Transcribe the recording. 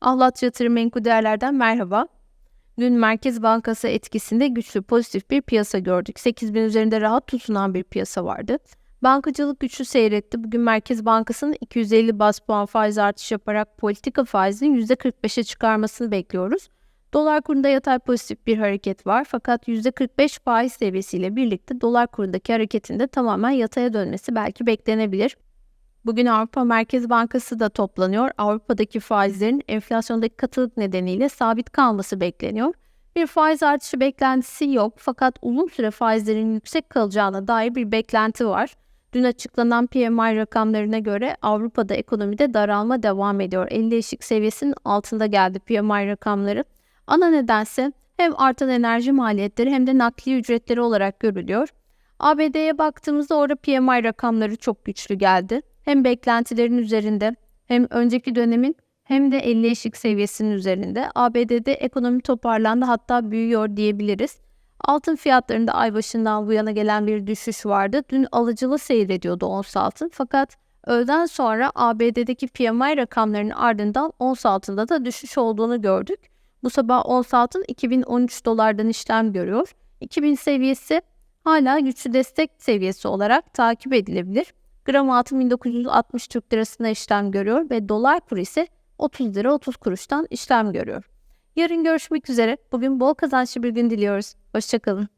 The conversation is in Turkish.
Ahlat Yatırım Menkul merhaba. Dün Merkez Bankası etkisinde güçlü pozitif bir piyasa gördük. 8000 üzerinde rahat tutunan bir piyasa vardı. Bankacılık güçlü seyretti. Bugün Merkez Bankası'nın 250 bas puan faiz artışı yaparak politika faizini %45'e çıkarmasını bekliyoruz. Dolar kurunda yatay pozitif bir hareket var fakat %45 faiz seviyesiyle birlikte dolar kurundaki hareketin de tamamen yataya dönmesi belki beklenebilir. Bugün Avrupa Merkez Bankası da toplanıyor. Avrupa'daki faizlerin enflasyondaki katılık nedeniyle sabit kalması bekleniyor. Bir faiz artışı beklentisi yok fakat uzun süre faizlerin yüksek kalacağına dair bir beklenti var. Dün açıklanan PMI rakamlarına göre Avrupa'da ekonomide daralma devam ediyor. 50 eşik seviyesinin altında geldi PMI rakamları. Ana nedense hem artan enerji maliyetleri hem de nakliye ücretleri olarak görülüyor. ABD'ye baktığımızda orada PMI rakamları çok güçlü geldi. Hem beklentilerin üzerinde hem önceki dönemin hem de 50 eşik seviyesinin üzerinde. ABD'de ekonomi toparlandı hatta büyüyor diyebiliriz. Altın fiyatlarında ay başından bu yana gelen bir düşüş vardı. Dün alıcılı seyrediyordu ons altın fakat öğleden sonra ABD'deki PMI rakamlarının ardından ons altında da düşüş olduğunu gördük. Bu sabah ons altın 2013 dolardan işlem görüyor. 2000 seviyesi hala güçlü destek seviyesi olarak takip edilebilir. Gram altın 1960 Türk lirasına işlem görüyor ve dolar kuru ise 30 lira 30 kuruştan işlem görüyor. Yarın görüşmek üzere. Bugün bol kazançlı bir gün diliyoruz. Hoşçakalın.